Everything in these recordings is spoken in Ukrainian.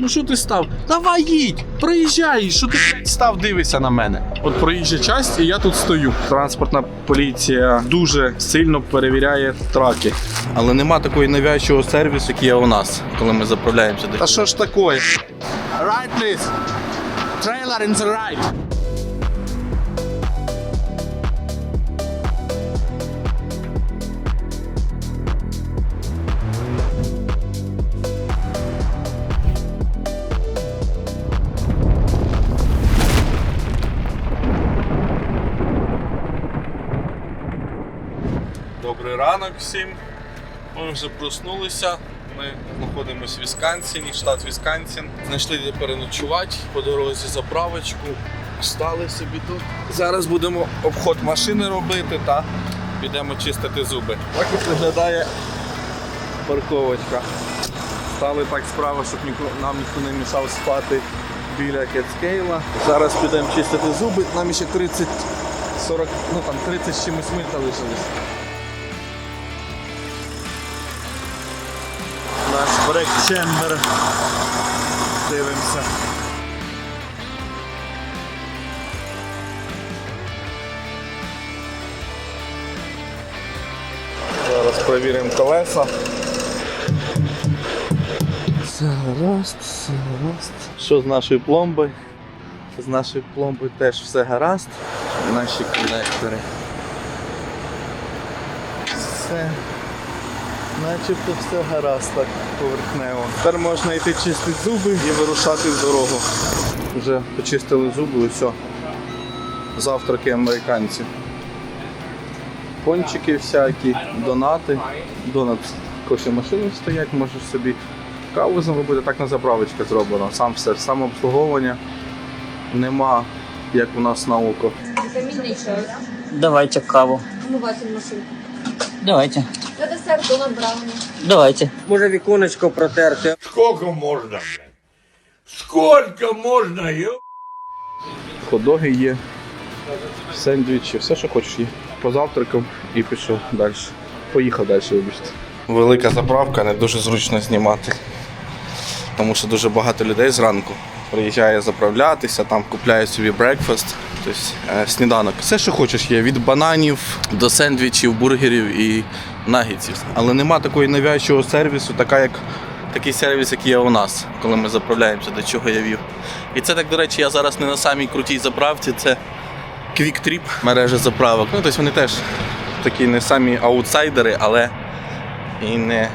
Ну що ти став? Давай їдь! Приїжджай! Що ти блядь, став дивишся на мене? От проїжджа часть, і я тут стою. Транспортна поліція дуже сильно перевіряє траки. Але нема такої нав'язчого сервісу, який є у нас, коли ми заправляємося. Та що ж таке? Right, please. Trailer in the right. Всім. Ми вже проснулися. Ми знаходимося в Вісконсіні, штат Вісконсін. Знайшли де переночувати по дорозі заправочку. Стали собі тут. Зараз будемо обход машини робити та підемо чистити зуби. Так от виглядає парковочка. Стали так справа, щоб нам ніхто не мішав спати біля кетскейла. Зараз підемо чистити зуби. Нам ще 30, 40, ну там 30 чимось миль залишилось. Брек чембер. Дивимося. Зараз перевіримо колеса. Все гаразд, все гаразд. Що з нашою пломбою? З нашою пломбою теж все гаразд. Наші конектори. Все. Начебто все гаразд так поверхнево. Тепер можна йти чистити зуби і вирушати в дорогу. Вже почистили зуби, і все. Завтраки американців. Пончики всякі, донати. Донат кофемашини стоять, можеш собі каву зробити, так на заправочка зроблено. Сам все, самообслуговування. Нема, як у нас на око. Давайте каву. омыватель машинки. Давайте. На десерт донат брауни. Давайте. Може віконечко протерти. Сколько можно, блядь? Сколько можно, ё? Ходоги є, сендвічі, все, що хочеш є. Позавтракав і пішов далі. Поїхав далі, вибачте. Велика заправка, не дуже зручно знімати. Тому що дуже багато людей зранку приїжджає заправлятися, там купляє собі брекфаст, тобто е, сніданок. Все, що хочеш, є від бананів до сендвічів, бургерів і нагітсів. Але нема такої навязчивого сервісу, така як такий сервіс, як є у нас, коли ми заправляємося, до чого я вів. І це так, до речі, я зараз не на самій крутій заправці, це Quick Trip, мережа заправок. Ну, тобто вони теж такі не самі аутсайдери, але і не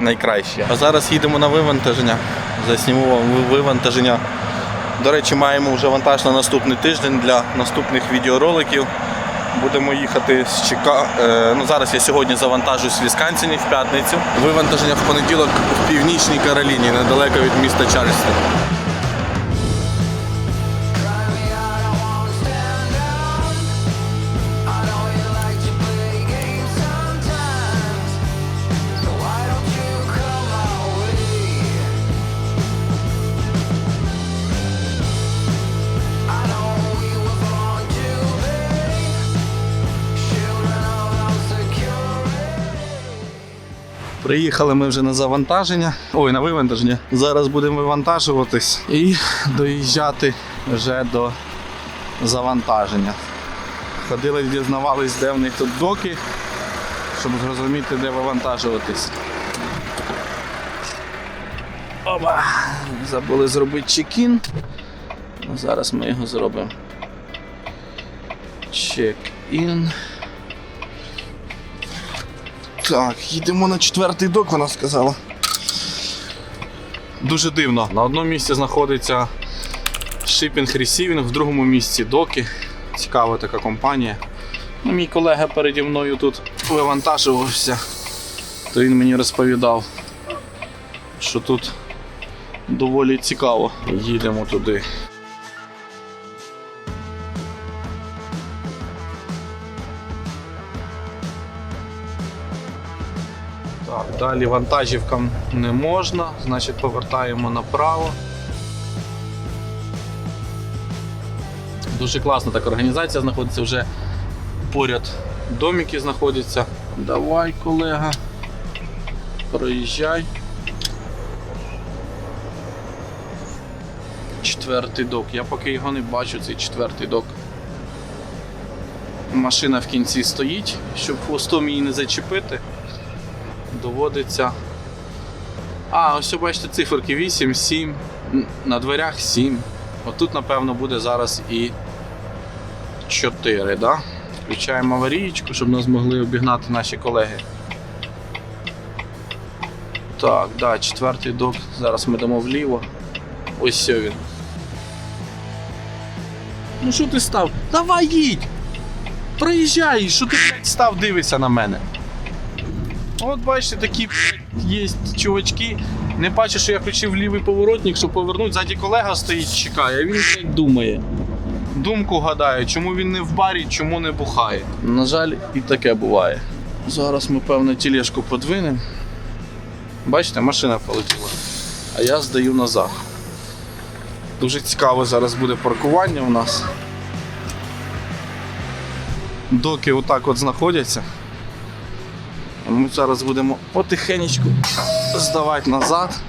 найкращі. А зараз їдемо на вивантаження. Засніму вам вивантаження. До речі, маємо вже вантаж на наступний тиждень для наступних відеороликів. Будемо їхати з Чика... е, Ну, зараз я сьогодні завантажусь в Вісконсині в п'ятницю. Вивантаження в понеділок в Північній Кароліні, недалеко від міста Чарльстон. Приїхали ми вже на завантаження. Ой, на вивантаження. Зараз будемо вивантажуватись і доїжджати вже до завантаження. Ходили, дізнавались, де в них тут доки, щоб зрозуміти, де вивантажуватись. Оба! Забули зробити чек-ін. Зараз ми його зробимо. Чек-ін. Так, їдемо на четвертий док, вона сказала. Дуже дивно. На одному місці знаходиться шипінг ресівінг, в другому місці доки. Цікава така компанія. Ну, мій колега переді мною тут вивантажувався, то він мені розповідав, що тут доволі цікаво. Їдемо туди. Далі вантажівкам не можна, значить повертаємо направо. Дуже класна така організація знаходиться вже поряд домики знаходяться. Давай, колега, проїжджай. Четвертий док. Я поки його не бачу, цей четвертий док. Машина в кінці стоїть, щоб хвостом її не зачепити. Доводиться. А, ось бачите циферки 8, 7, на дверях 7. Отут, напевно, буде зараз і 4, да? Включаємо аварійку, щоб нас могли обігнати наші колеги. Так, да, четвертий док. Зараз ми дамо вліво. Ось він. Ну що ти став? Давай їдь! Проїжджай, що ти став, дивишся на мене. От бачите, такі є чувачки. Не бачиш, що я включив лівий поворотник, щоб повернути. Ззаді колега стоїть, чекає, а він блядь, думає. Думку гадає, чому він не в барі, чому не бухає. На жаль, і таке буває. Зараз ми, певно, тілешку подвинемо. Бачите, машина полетіла. А я здаю назад. Дуже цікаво зараз буде паркування у нас. Доки отак от знаходяться. Ми зараз будемо потихенечку здавати назад.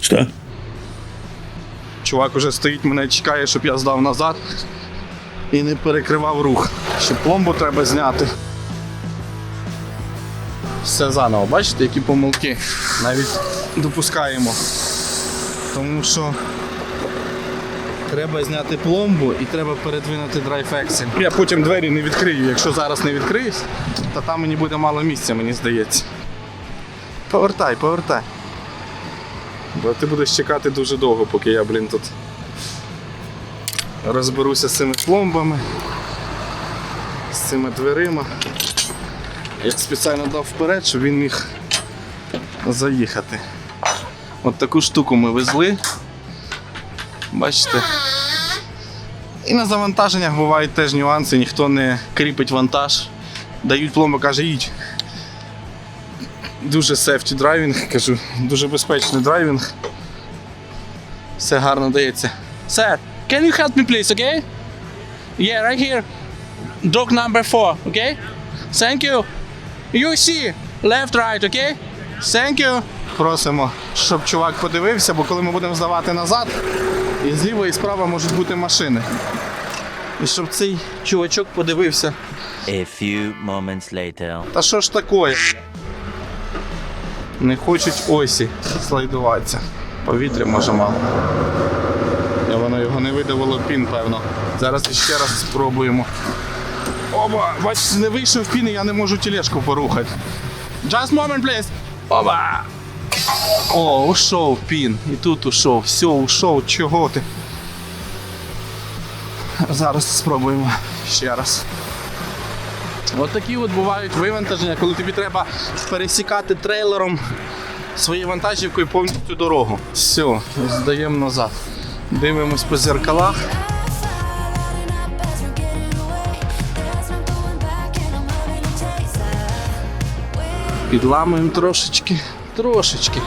Что? Чувак уже стоїть, мене чекає, щоб я здав назад і не перекривав рух. Ще пломбу треба зняти. Все заново, бачите, які помилки навіть допускаємо. Тому що треба зняти пломбу і треба передвинути драйв ексель. Я потім двері не відкрию. Якщо зараз не відкриюсь, то там мені буде мало місця, мені здається. Повертай, повертай. Бо ти будеш чекати дуже довго, поки я, блін, тут розберуся з цими пломбами, з цими дверима. Я спеціально дав вперед, щоб він міг заїхати. От таку штуку ми везли. Бачите? І на завантаженнях бувають теж нюанси, ніхто не кріпить вантаж. Дають пломбу, каже, їдь. Дуже сефті драйвінг, кажу, дуже безпечний драйвінг. Все гарно дається. Sir, can you help me please, okay? Yeah, right here. Dog number four, okay? Thank you. You see, left, right, okay? Thank you. Просимо, щоб чувак подивився, бо коли ми будемо здавати назад, і зліва і справа можуть бути машини. І щоб цей чувачок подивився. A few moments later. Та що ж такое? Не хочуть осі слайдуватися. Повітря може мало. І воно його не видавило пін, певно. Зараз ще раз спробуємо. Оба! Бачите, не вийшов пін, і я не можу тележку порухати. Just moment, please! Оба! О, ушов пін. І тут ушов. Все, ушов. Чого ти? Зараз спробуємо ще раз. От такі от бувають вивантаження, коли тобі треба пересікати трейлером своєю вантажівкою повністю дорогу. Все, здаємо назад. Дивимось по зеркалах. Підламуємо трошечки, трошечки.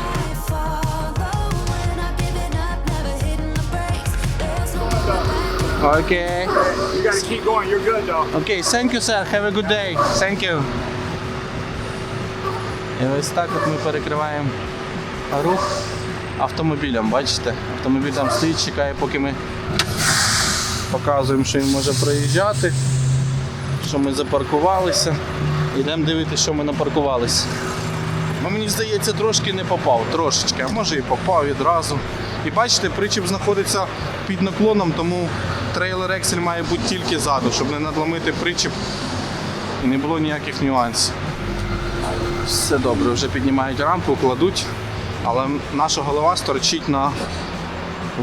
Окей. You gotta keep going. You're good though. Окей, thank you, sir. Have a good day. Thank you. І ось так от ми перекриваємо рух автомобілем. Бачите? Автомобіль там стоїть, чекає, поки ми показуємо, що він може проїжджати, що ми запаркувалися. Йдемо дивитися, що ми напаркувалися. Ну, мені здається, трошки не попав, трошечки, а може і попав відразу. І бачите, причіп знаходиться під наклоном, тому трейлер Excel має бути тільки ззаду, щоб не надломити причіп і не було ніяких нюансів. Все добре, вже піднімають рамку, кладуть, але наша голова сторчить на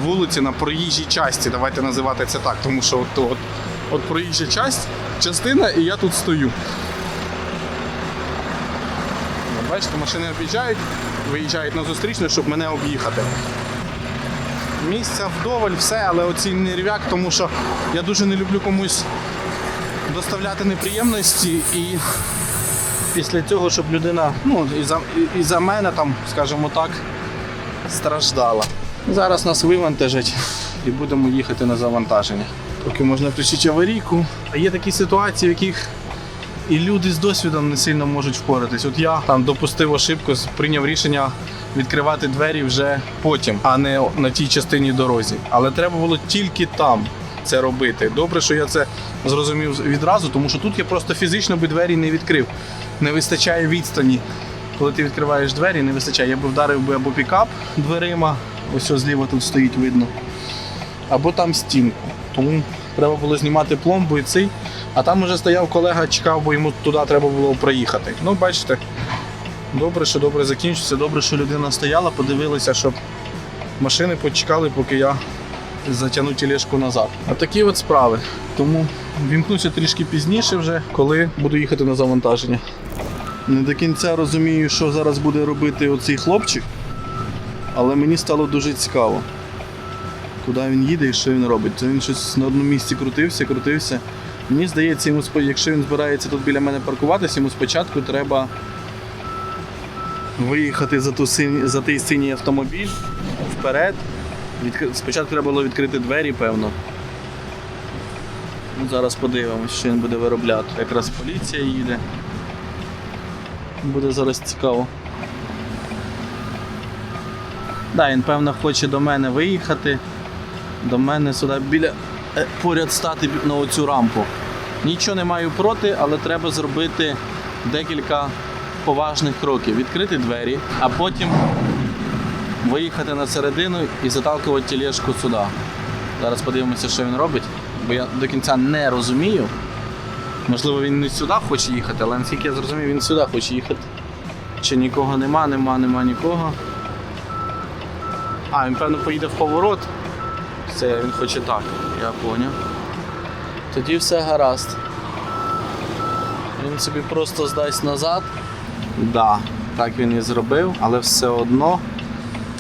вулиці, на проїжджій часті. Давайте називати це так, тому що от, от, от проїжджа частина, і я тут стою. Бачите, машини об'їжджають, виїжджають на зустрічну, щоб мене об'їхати. Місця вдоволь, все, але оцій нервяк, тому що я дуже не люблю комусь доставляти неприємності і після цього, щоб людина, ну, і за, і, і за мене там, скажімо так, страждала. Зараз нас вивантажать і будемо їхати на завантаження. Поки можна включити аварійку. Є такі ситуації, в яких І люди з досвідом не сильно можуть впоратись. От я там допустив ошибку, прийняв рішення відкривати двері вже потім, а не на тій частині дорозі. Але треба було тільки там це робити. Добре, що я це зрозумів відразу, тому що тут я просто фізично би двері не відкрив. Не вистачає відстані. Коли ти відкриваєш двері, не вистачає. Я би вдарив би або пікап дверима, ось зліва тут стоїть видно, або там стінку. Тому треба було знімати пломбу і цей. А там уже стояв колега, чекав, бо йому туди треба було проїхати. Ну, бачите, добре, що добре закінчиться, добре, що людина стояла, подивилася, щоб машини почекали, поки я затягну тележку назад. А такі от справи. Тому вімкнуся трішки пізніше вже, коли буду їхати на завантаження. Не до кінця розумію, що зараз буде робити оцей хлопчик, але мені стало дуже цікаво, куди він їде і що він робить. Це він щось на одному місці крутився, крутився. Мені здається, йому якщо він збирається тут біля мене паркуватися, йому спочатку треба виїхати за, ту синь- за той синій автомобіль вперед. Відкри- Спочатку треба було відкрити двері, певно. Ну, Зараз подивимось, що він буде виробляти. Якраз поліція їде. Буде зараз цікаво. Да, він певно хоче до мене виїхати. До мене сюди біля поряд стати на оцю рампу. Нічого не маю проти, але треба зробити декілька поважних кроків. Відкрити двері, а потім виїхати на середину і заталкувати тележку сюди. Зараз подивимося, що він робить, бо я до кінця не розумію. Можливо, він не сюди хоче їхати, але наскільки я зрозумів, він сюди хоче їхати. Чи нікого нема, нема, нема нікого. А, він певно поїде в поворот. Це він хоче так, я поняв. Тоді все гаразд. Він собі просто здасть назад. Да, так він і зробив, але все одно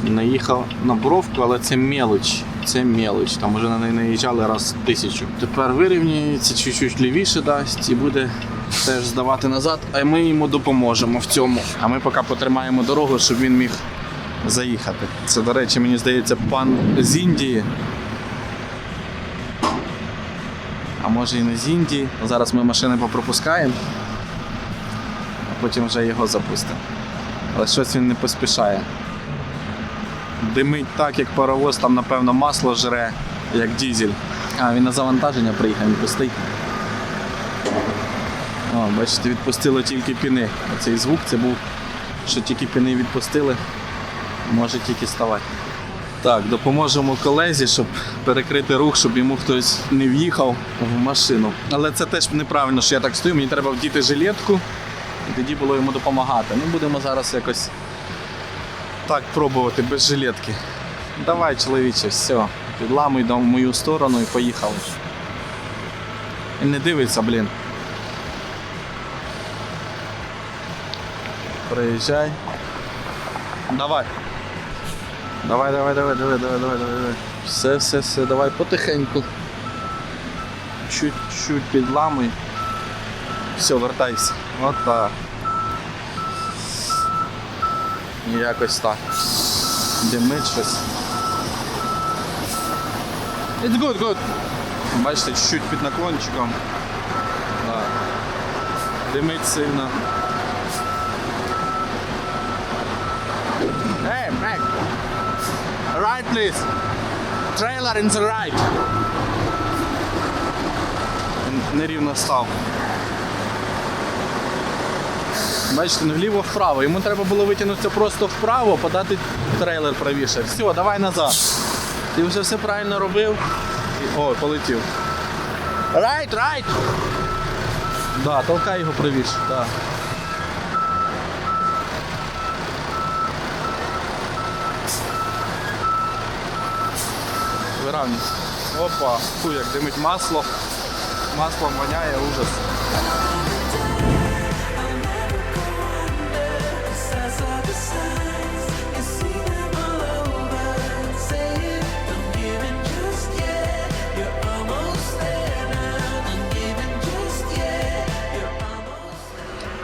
наїхав на бровку, але це мелоч. Це мелоч. Там вже на неї наїжджали раз тисячу. Тепер вирівнюється, чуть-чуть лівіше дасть і буде теж здавати назад, а ми йому допоможемо в цьому. А ми поки потримаємо дорогу, щоб він міг заїхати. Це, до речі, мені здається, пан з Індії. А може і не з Індії. Зараз ми машини попропускаємо, а потім вже його запустимо. Але щось він не поспішає. Димить так, як паровоз, там, напевно, масло жре, як дізель. А, він на завантаження приїхав, він пустий. О, бачите, відпустило тільки піни. Оцей звук це був, що тільки піни відпустили, може тільки ставати. Так, допоможемо колезі, щоб перекрити рух, щоб йому хтось не в'їхав в машину. Але це теж неправильно, що я так стою, мені треба вдіти жилетку і тоді було йому допомагати. Ну, будемо зараз якось так пробувати без жилетки. Давай, чоловіче, все, підламуй в мою сторону і поїхали. І не дивиться, блін. Приїжджай. Давай. Давай, давай, давай, давай, давай, давай, давай, давай. Все, все, все, давай потихеньку. Чуть-чуть підламуй. Все, вертайся. От так. Якось так. Димить щось. It's good, good. Бачите, чуть-чуть під наклончиком. Димить сильно. Right, please. Trailer in the right. Нерівно став. Бачите, не вліво-вправо. Йому треба було витягнутися просто вправо, подати трейлер правіше. Все, давай назад. Ти вже все правильно робив. І- О, полетів. Right, right. Да, толкай його правіше. Да. Виравнюй. Опа, фу, як димить масло. Маслом воняє ужас.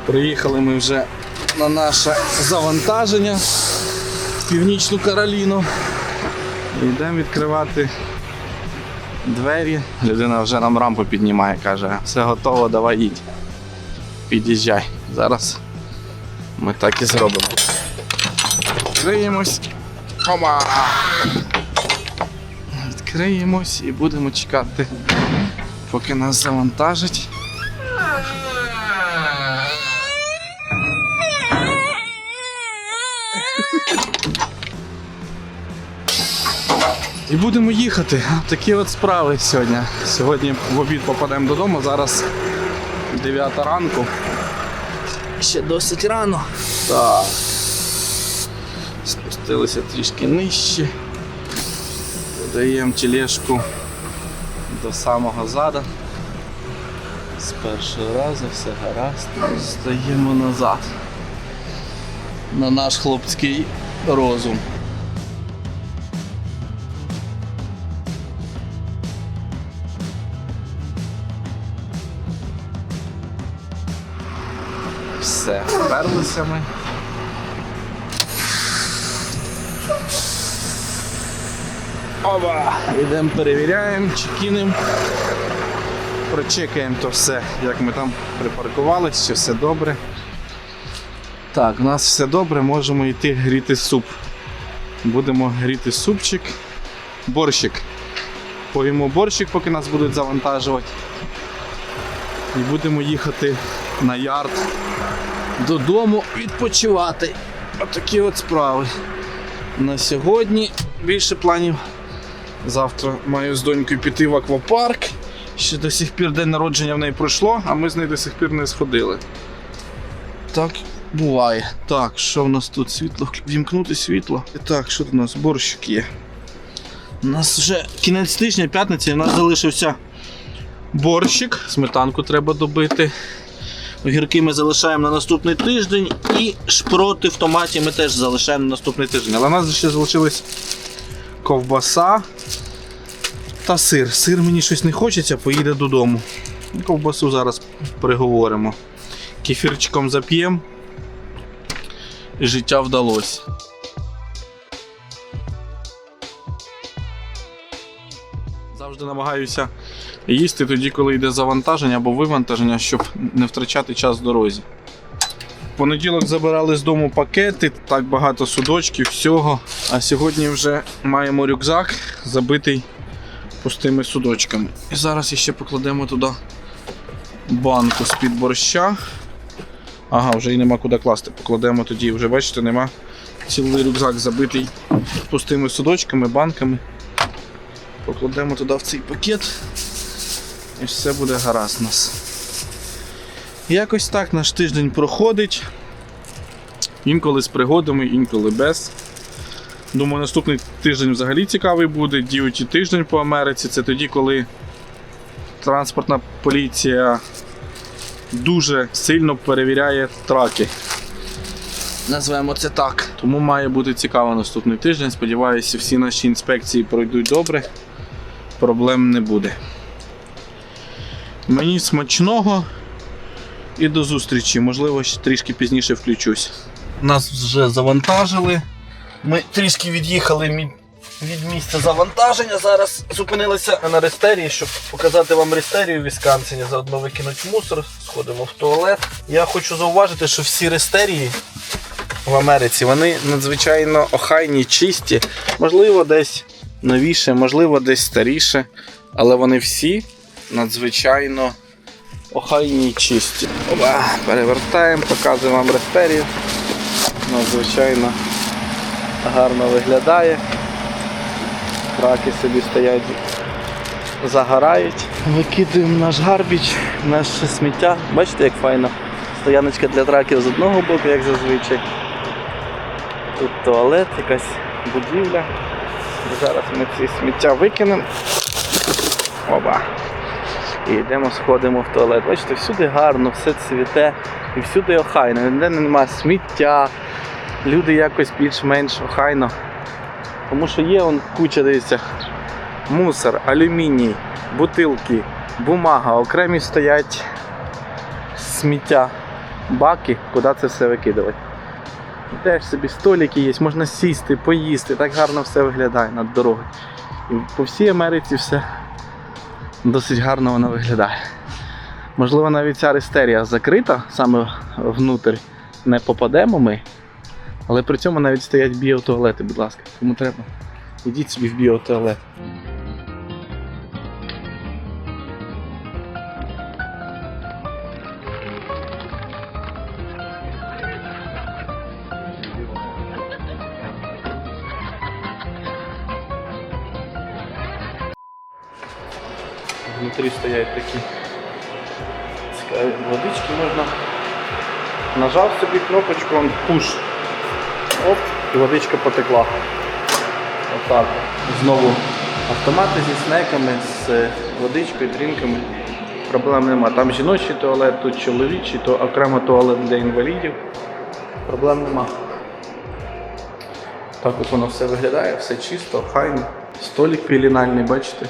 Приїхали ми вже на наше завантаження в Північну Кароліну. Йдемо відкривати двері. Людина вже нам рампу піднімає, каже, все готово, давай їдь. Під'їжджай. Зараз ми так і зробимо. Відкриємось. Ома! Відкриємось і будемо чекати, поки нас завантажить. І будемо їхати. Такі от справи сьогодні. Сьогодні в обід попадемо додому. Зараз 9 ранку. Ще досить рано. Так. Спустилися трішки нижче. Подаємо тележку до самого зада. З першого разу все гаразд. Стаємо назад. На наш хлопський розум. Все, вперлися ми. Оба! Йдемо перевіряємо, чекінемо. Прочекаємо то все, як ми там припаркувалися, чи все добре. Так, у нас все добре, можемо йти гріти суп. Будемо гріти супчик, борщик. Поїмо борщик, поки нас будуть завантажувати. І будемо їхати на ярд додому відпочивати. Отакі от справи. На сьогодні більше планів. Завтра маю з донькою піти в аквапарк. Ще до сих пір день народження в неї пройшло, а ми з нею до сих пір не сходили. Так буває. Так, що в нас тут світло? Вімкнути світло. І Так, що тут у нас? Борщик є. У нас вже кінець тижня, п'ятниця, і у нас залишився борщик. Сметанку треба добити. Огірки ми залишаємо на наступний тиждень і шпроти в томаті ми теж залишаємо на наступний тиждень. Але у нас ще залишилась ковбаса та сир. Сир мені щось не хочеться, поїде додому. Ковбасу зараз приговоримо. Кефірчиком зап'ємо. Життя вдалося. Завжди намагаюся їсти тоді, коли йде завантаження або вивантаження, щоб не втрачати час в дорозі. В понеділок забирали з дому пакети, так багато судочків, всього. А сьогодні вже маємо рюкзак, забитий пустими судочками. І зараз ще покладемо туди банку з-під борща. Ага, вже і нема куди класти. Покладемо тоді, вже бачите, нема. Цілий рюкзак забитий пустими судочками, банками. Покладемо туди в цей пакет. І все буде гаразд у нас. Якось так наш тиждень проходить. Інколи з пригодами, інколи без. Думаю, наступний тиждень взагалі цікавий буде. Діючий тиждень по Америці. Це тоді, коли транспортна поліція дуже сильно перевіряє траки. Назвемо це так. Тому має бути цікаво наступний тиждень. Сподіваюся, всі наші інспекції пройдуть добре. Проблем не буде. Мені смачного і до зустрічі. Можливо, ще трішки пізніше включусь. Нас вже завантажили. Ми трішки від'їхали від місця завантаження. Зараз зупинилися на рестерії, щоб показати вам рестерію в Вісконсині, заодно викинуть мусор, сходимо в туалет. Я хочу зауважити, що всі рестерії в Америці вони надзвичайно охайні, чисті. Можливо, десь новіше, можливо, десь старіше, але вони всі надзвичайно охайні і чисті. Опа, перевертаємо, показуємо вам рестерію. Надзвичайно гарно виглядає. Траки собі стоять, загорають. Викидуємо наш гарбіч, наше сміття. Бачите, як файно. Стояночка для траків з одного боку, як зазвичай. Тут туалет, якась будівля. Зараз ми ці сміття викинемо. Оба. І йдемо, сходимо в туалет. Бачите, всюди гарно, все цвіте і всюди охайно. Ніде немає сміття. Люди якось більш-менш охайно. Тому що є он куча, дивіться, мусор, алюміній, бутилки, бумага, окремі стоять сміття, баки, куди це все викидувати. Теж собі столики є, можна сісти, поїсти, так гарно все виглядає над дорогою. І по всій Америці все досить гарно вона виглядає. Можливо, навіть ця рестерія закрита, саме внутрь не попадемо ми. Але при цьому навіть стоять біотуалети, будь ласка, кому треба. Ідіть собі в біотуалет. Стоять такі цікаві водички можна. Нажав собі кнопочку, он пуш. Оп, і водичка потекла. Отак. Знову автомати зі снеками, з водичкою, дрінками. Проблем нема. Там жіночий туалет, тут чоловічий, то окремо туалет для інвалідів. Проблем нема. Так от воно все виглядає, все чисто, хайно. Столик пілінальний, бачите?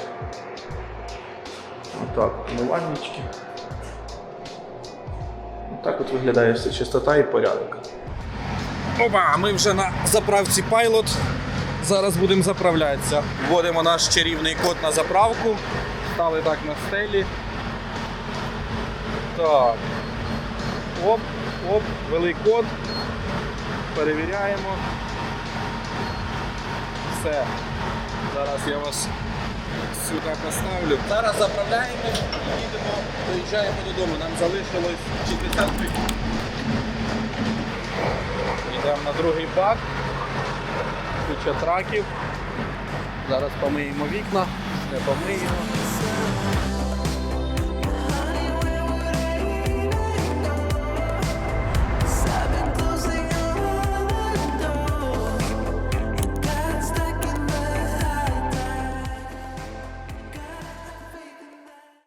Отак, умивальнички. Так от виглядає все чистота і порядок. Опа, ми вже на заправці Pilot. Зараз будемо заправлятися. Вводимо наш чарівний код на заправку. Стали так на стелі. Так. Оп, оп, ввели код. Перевіряємо. Все. Зараз я вас сюди поставлю. Зараз заправляємо їдемо, доїжджаємо додому. Нам залишилось 60 хвилин. Йдемо на другий бак. Куча траків. Зараз помиємо вікна, не помиємо.